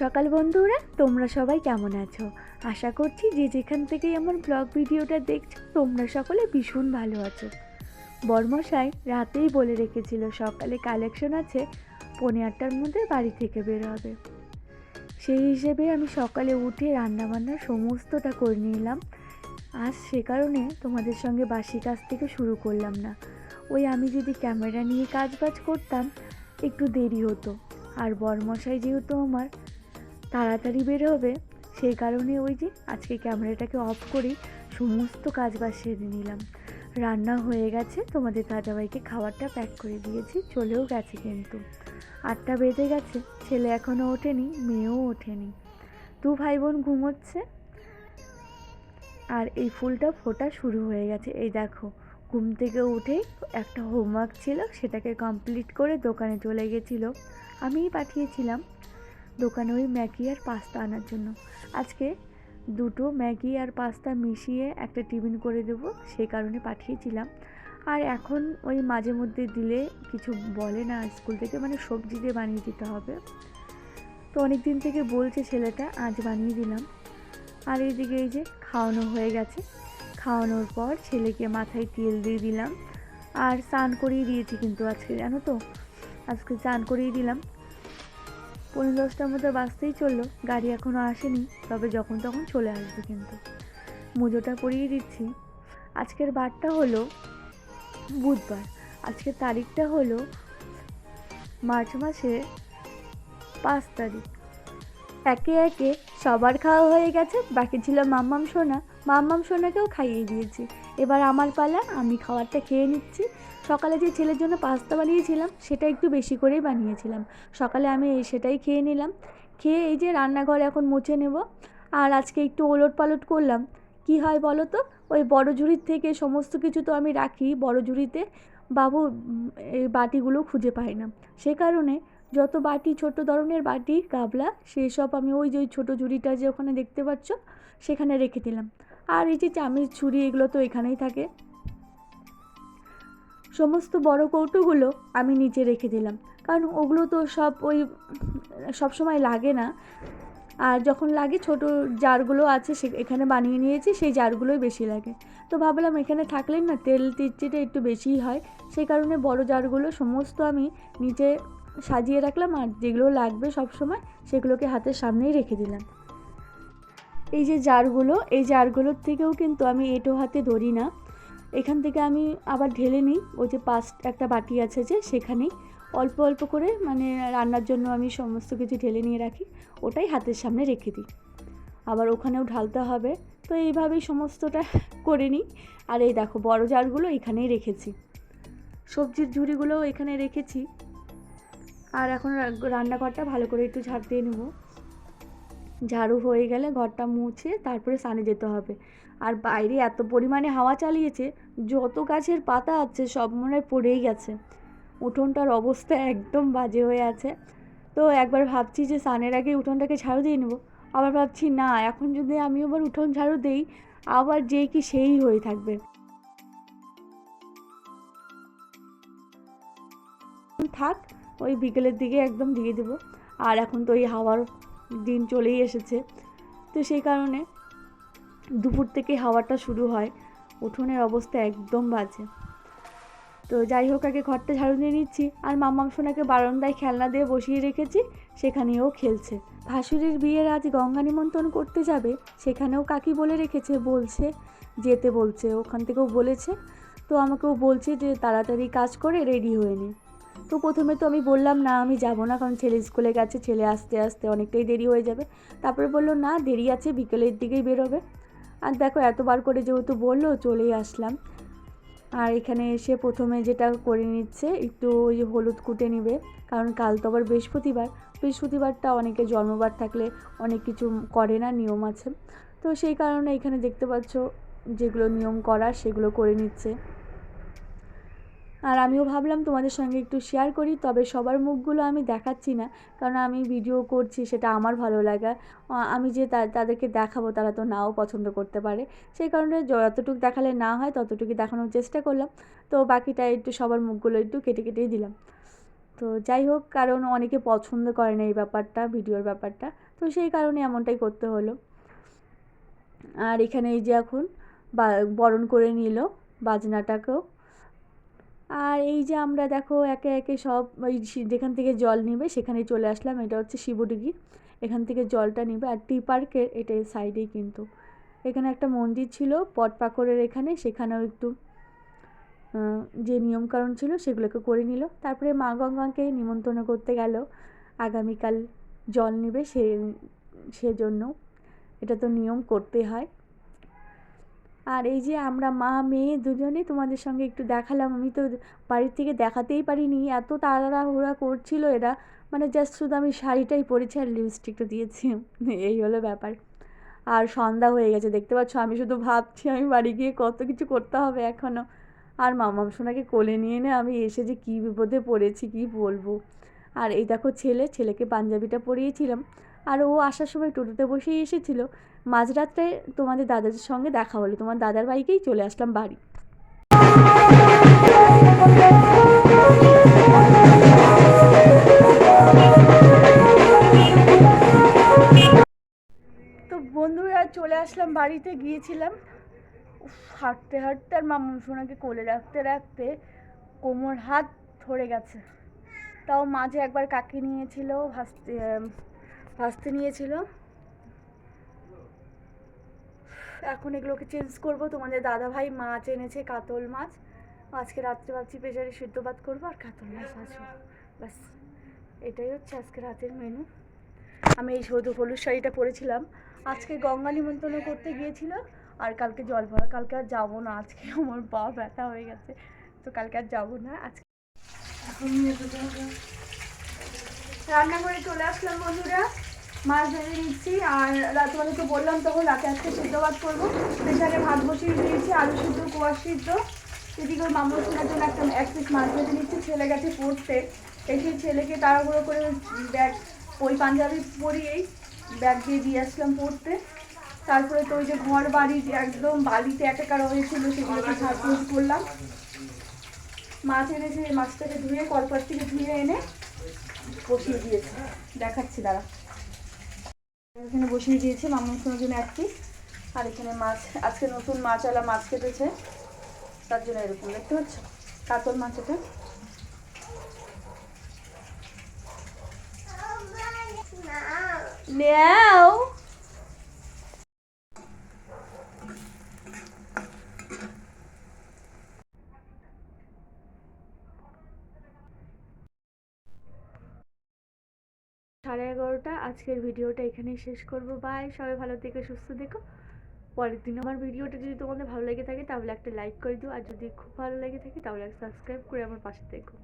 সকাল বন্ধুরা, তোমরা সবাই কেমন আছো? আশা করছি যে যেখান থেকেই আমার ব্লগ ভিডিওটা দেখছ, তোমরা সকলে ভীষণ ভালো আছো। বর্মশাই রাতেই বলে রেখেছিল, সকালে কালেকশন আছে, পৌনে আটটার মধ্যে বাড়ি থেকে বের হবে। সেই হিসেবে আমি সকালে উঠে রান্নাবান্না সমস্তটা করে নিলাম। আজ সে কারণে তোমাদের সঙ্গে বাসি কাজ থেকে শুরু করলাম না। ওই আমি যদি ক্যামেরা নিয়ে কাজ বাজ করতাম, একটু দেরি হতো। আর বরমশাই যেহেতু আমার তাড়াতাড়ি বের হবে। সেই কারণে ওই যে আজকে ক্যামেরাটাকে অফ করেই সমস্ত কাজ বাজ সেরে নিলাম। রান্না হয়ে গেছে, তোমাদের দাদাভাইকে খাবারটা প্যাক করে দিয়েছি, চলেও গেছে কিন্তু। আটটা বেজে গেছে, ছেলে এখনও ওঠেনি, মেয়েও ওঠেনি। দু ভাই বোন ঘুমোচ্ছে। আর এই ফুলটা ফোটা শুরু হয়ে গেছে। এই দেখো, ঘুম থেকে উঠেই একটা হোমওয়ার্ক ছিল, সেটাকে কমপ্লিট করে দোকানে চলে গেছিল। আমিই পাঠিয়েছিলাম। দোকানে ওই ম্যাগি আর পাস্তা আনার জন্য। আজকে দুটো ম্যাগি আর পাস্তা মিশিয়ে একটা টিফিন করে দেবো, সেই কারণে পাঠিয়েছিলাম। আর এখন ওই মাঝে মধ্যে দিলে কিছু বলে না স্কুল থেকে মানে সবজি দিয়ে বানিয়ে দিতে হবে। তো অনেক দিন থেকে বলছে ছেলেটা, আজ বানিয়ে দিলাম। আর এইদিকে এই যে খাওয়ানো হয়ে গেছে। খাওয়ানোর পর ছেলেকে মাথায় তেল দিয়ে দিলাম। আর স্নান করিয়ে দিয়েছি কিন্তু আজকে, জানো তো? আজকে স্নান করিয়ে দিলাম। পনেরো দশটার মধ্যে বাসতেই চলল, গাড়ি এখনও আসেনি, তবে যখন তখন চলে আসবে কিন্তু। মুজোটা পরিয়ে দিচ্ছি। আজকের বারটা হলো বুধবার। আজকের তারিখটা হলো মার্চ মাসে পাঁচ তারিখ। একে একে সবার খাওয়া হয়ে গেছে, বাকি ছিল মাম্মাম সোনা। মাম্মাম সোনাকেও খাইয়ে দিয়েছি। এবার আমার পালা, আমি খাবারটা খেয়ে নিচ্ছি। সকালে যে ছেলের জন্য পাস্তা বানিয়েছিলাম, সেটা একটু বেশি করেই বানিয়েছিলাম। সকালে আমি সেটাই খেয়ে নিলাম। খেয়ে এই যে রান্নাঘর এখন মুছে নেব। আর আজকে একটু ওলট পালট করলাম। কি হয় বলো তো? ওই বড় ঝুড়ির থেকে সমস্ত কিছু তো আমি রাখি বড় ঝুড়িতে বাবু এই বাটিগুলো খুঁজে পায় না। সে কারণে যত বাটি, ছোট ধরনের বাটি, গাবলা সেই সব আমি ওই যে ওই ছোটো ঝুড়িটা যে ওখানে দেখতে পাচ্ছ, সেখানে রেখে দিলাম। আর এই যে চামচ ছুরি এগুলো তো এখানেই থাকে। সমস্ত বড় কৌটোগুলো আমি নিচে রেখে দিলাম। কারণ ওগুলো তো সব ওই, সব সময় লাগে না। আর যখন লাগে, ছোট জারগুলো আছে সে, এখানে বানিয়ে নিয়েছি, সেই জারগুলোই বেশি লাগে। তো ভাবলাম এখানে থাকলে না তেল তিচ্ছিটা একটু বেশিই হয়। সেই কারণে বড় জারগুলো সমস্ত আমি নিচে সাজিয়ে রাখলাম, আর যেগুলো লাগবে সব সময় সেগুলোকে হাতের সামনেই রেখে দিলাম। এই যে জারগুলো, এই জারগুলোর থেকেও কিন্তু আমি এঁটো হাতে ধরি না। এখান থেকে আমি আবার ঢেলে নিই, ওই যে পাঁচ একটা বাটি আছে যে সেখানেই অল্প অল্প করে মানে রান্নার জন্য আমি সমস্ত কিছু ঢেলে নিয়ে রাখি, ওটাই হাতের সামনে রেখে দিই। আবার ওখানেও ঢালতে হবে, তো এইভাবেই সমস্তটা করে নিই। আর এই দেখো বড় জারগুলো এখানেই রেখেছি। সবজির ঝুড়িগুলোও এখানে রেখেছি। আর এখন রান্নাঘরটা ভালো করে একটু ঝাড় দিয়ে নেব। ঝাড়ু হয়ে গেলে ঘরটা মুছে তারপরে স্নানে যেতে হবে। আর বাইরে এত পরিমাণে হাওয়া চালিয়েছে, যত গাছের পাতা আছে সব মনে হয় পড়েই গেছে। উঠোনটার অবস্থা একদম বাজে হয়ে আছে। তো একবার ভাবছি যে স্নানের আগে উঠোনটাকে ঝাড়ু দিয়ে নেব। আবার ভাবছি, না, এখন যদি আমি আবার উঠোন ঝাড়ু দেই, আবার যেই কি সেই হয়ে থাকবে। থাক, ওই বিকেলের দিকে একদম দিয়ে দেবো। আর এখন তো ওই হাওয়ার দিন চলেই এসেছে। তো সেই কারণে দুপুর থেকে হাওয়াটা শুরু হয়। উঠোনের অবস্থা একদম বাজে। তো যাই হোক, আগে ঘরটা ঝাড়ু দিয়ে নিচ্ছি। আর মামাম সোনাকে বারান্দায় খেলনা দিয়ে বসিয়ে রেখেছি, সেখানেও খেলছে। ভাসুরের বিয়ের আজ গঙ্গা নিমন্ত্রণ করতে যাবে, সেখানেও কাকি বলে রেখেছে, বলছে, যেতে বলছে। ওখান থেকেও বলেছে। তো আমাকেও বলছে যে তাড়াতাড়ি কাজ করে রেডি হয়ে নে। তো প্রথমে তো আমি বললাম, না, আমি যাব না, কারণ ছেলে স্কুলে গেছে, ছেলে আসতে আসতে অনেকটাই দেরি হয়ে যাবে। তারপরে বলল, না, দেরি আছে, বিকেলের দিকেই বেরোবে। আর দেখো, এতবার করে যেহেতু বলল, চলেই আসলাম। আর এখানে এসে প্রথমে যেটা করে নিচ্ছে, একটু ওই হলুদ কুটে নিবে, কারণ কাল তো আবার বৃহস্পতিবার। বৃহস্পতিবারটা অনেকে জন্মবার থাকলে অনেক কিছু করে না, নিয়ম আছে। তো সেই কারণে এখানে দেখতে পাচ্ছ, যেগুলো নিয়ম করার সেগুলো করে নিচ্ছে। আর আমিও ভাবলাম তোমাদের সঙ্গে একটু শেয়ার করি, তবে সবার মুখগুলো আমি দেখাচ্ছি না, কারণ আমি ভিডিও করছি, সেটা আমার ভালো লাগা। আমি যে তাদেরকে দেখাবো, তারা তো নাও পছন্দ করতে পারে। সেই কারণে যতটুকু দেখালে না হয় ততটুকু দেখানোর চেষ্টা করলাম। তো বাকিটা একটু সবার মুখগুলো একটু কেটে কেটেই দিলাম। তো যাই হোক, কারণ অনেকে পছন্দ করে না এই ব্যাপারটা ভিডিওর ব্যাপারটা। তো সেই কারণে এমনটাই করতে হলো। আর এখানে এই যে এখন বরণ করে নিল বাজনাটাকেও। আর এই যে আমরা দেখো একে একে সব ওই যেখান থেকে জল নিবে সেখানে চলে আসলাম। এটা হচ্ছে শিবডিগি। এখান থেকে জলটা নিবে। আর টি পার্কের এটা সাইডেই কিন্তু। এখানে একটা মন্দির ছিল পটপাকড়ের এখানে। সেখানেও একটু যে নিয়মকানুন ছিল সেগুলোকে করে নিল। তারপরে মা গঙ্গাকে নিমন্ত্রণ করতে গেল। আগামীকাল জল নেবে সে, সেজন্য। এটা তো নিয়ম করতে হয়। আর এই যে আমরা মা, মেয়ে দুজনে তোমাদের সঙ্গে একটু দেখালাম, আমি তো বাড়ির থেকে দেখাতেই পারিনি। এত তাড়াহুড়া করছিল এরা। মানে জাস্ট শুধু আমি শাড়িটাই পরেছি আর লিপস্টিকটা দিয়েছি। এই হলো ব্যাপার। আর সন্ধ্যা হয়ে গেছে, দেখতে পাচ্ছ? আমি শুধু ভাবছি আমি বাড়ি গিয়ে কত কিছু করতে হবে এখনও আর মামাম সোনাকে কোলে নিয়ে নে আমি এসে যে কী বিপদে পড়েছি, কী বলব? আর এই দেখো ছেলে, ছেলেকে পাঞ্জাবিটা পরিয়েছিলাম। আর ও আসার সময় টোটোতে বসেই এসেছিল। মাঝরাত্রে তোমাদের দাদার সঙ্গে দেখা হলো। তোমার দাদার বাইকেই চলে আসলাম বাড়ি। তো বন্ধুরা, চলে আসলাম বাড়িতে। গিয়েছিলাম। হাঁটতে হাঁটতে আর মামুন সোনাকে কোলে রাখতে রাখতে কোমর হাত ধরে গেছে। তাও মাঝে একবার কাকে নিয়েছিল, ভাসতে ভাসতে নিয়েছিল। এখন এগুলোকে চেঞ্জ করব। তোমাদের দাদা ভাই মাছ এনেছে, কাতল মাছ। আজকে রাত্রে ভাবছি প্রেশারে সিদ্ধ ভাত করব আর কাতল মাছ আসব। ব্যাস, এটাই হচ্ছে আজকে রাতের মেনু আমি এই সৌদ হলুদ শাড়িটা পরেছিলাম। আজকে গঙ্গা নিমন্ত্রণ করতে গিয়েছিল আর কালকে জল ভরা। কালকে আর যাব না। আজকে আমার পা ব্যথা হয়ে গেছে। তো কালকে আর যাব না। আজকে রান্না করে চলে আসলাম বন্ধুরা। মাছ ভেজে নিচ্ছি আর তোমাদেরকে বললাম তখন রাতে আজকে সিদ্ধ ভাত করব। সেখানে ভাত বসিয়ে দিয়েছি, আলু সিদ্ধ, কোয়া সিদ্ধ। এদিকে ওই মামুর শোনার জন্য একটা এক পিস মাছ ভেজে নিচ্ছি, ছেলে গেছে পড়তে। এসে ছেলেকে তাড়াহুড়ো করে ব্যাগ, ওই পাঞ্জাবি পরিয়েই ব্যাগ দিয়ে দিয়ে আসলাম পড়তে। তারপরে তো ওই যে ঘর বাড়ি একদম বালিতে একাকার হয়েছিল সেগুলোকে ঝাড়পোছ করলাম। মাছ এনেছে মাছটাকে ধুয়ে কলপার থেকে ধুয়ে এনে বসিয়ে দিয়েছে। দেখাচ্ছি, দাঁড়া। এখানে বসিয়ে দিয়েছি, মামুন সোনার জন্য এক পিস। আর এখানে মাছ, আজকে নতুন মাছ আলা মাছ কেটেছে, তার জন্য এরকম, দেখতে পাচ্ছ? কাতল মাছ এটা। নেও সাড়ে এগারোটা। আজকের ভিডিওটা এখানেই শেষ করব। বাই সবাই ভালো থেকে, সুস্থ দেখো পরের দিন আমার ভিডিওটা যদি তোমাদের ভালো লেগে থাকে, তাহলে একটা লাইক করে দিও। আর যদি খুব ভালো লেগে থাকে, তাহলে সাবস্ক্রাইব করে আমার পাশে থেকো।